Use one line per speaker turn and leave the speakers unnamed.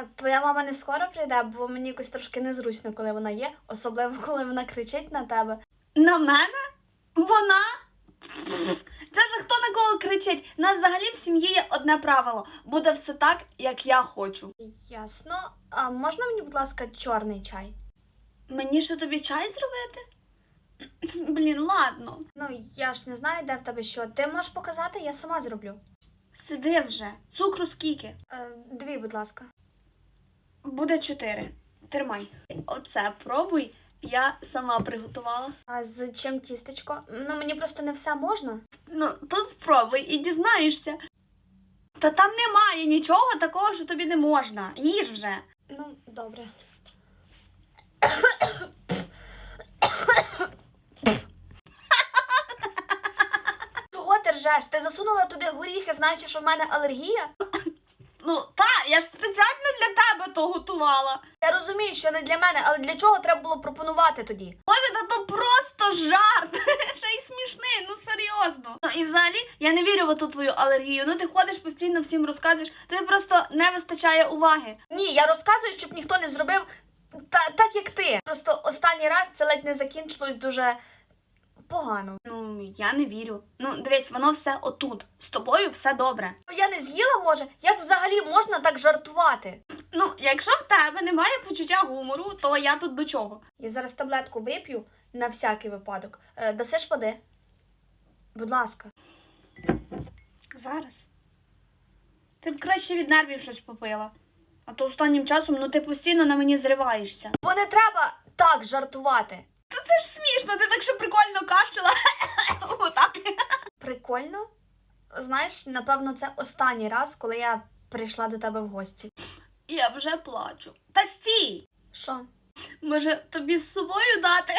А твоя мама не скоро прийде, бо мені якось трошки незручно, коли вона є, особливо коли вона кричить на тебе. На мене? Вона? Це ж хто на кого кричить? У нас взагалі в сім'ї є одне правило: буде все так, як я хочу. Ясно. А можна мені, будь ласка, чорний чай? Мені що тобі чай зробити? Блін, ладно. Ну, я ж не знаю, де в тебе що. Ти можеш показати, я сама зроблю. Сиди вже. Цукру скільки? Е, дві, будь ласка. Буде чотири. Тримай. Оце пробуй. Я сама приготувала. А з чим тістечко? Ну, мені просто не все можна. Ну, то спробуй і дізнаєшся. Та там немає нічого такого, що тобі не можна. Їж вже. Ну, добре. Чого ти ржеш? Ти засунула туди горіхи, знаючи, що в мене алергія? Ну, та, я ж спеціально для тебе то готувала. Я розумію, що не для мене, але для чого треба було пропонувати тоді? Боже, та то просто жарт. Ще й смішний, ну серйозно. Ну і взагалі я не вірю в ту твою алергію. Ну ти ходиш постійно всім розказуєш. Тобі просто не вистачає уваги. Ні, я розказую, щоб ніхто не зробив та, так, як ти. Просто останній раз це ледь не закінчилось дуже погано. Ну, я не вірю. Ну, дивись, воно все отут. З тобою все добре. Ну, я не з'їла, може, як взагалі можна так жартувати? Ну, якщо в тебе немає почуття гумору, то я тут до чого? Я зараз таблетку вип'ю на всякий випадок. Е, дасиш води? Будь ласка. Зараз. Ти б краще від нервів щось попила. А то останнім часом ну ти постійно на мені зриваєшся. Бо не треба так жартувати. Та це ж смішно, ти так що прикольно кашляла. Отак. Прикольно? Знаєш, напевно, це останній раз, коли я прийшла до тебе в гості. Я вже плачу. Та стій! Що? Може, тобі з собою дати?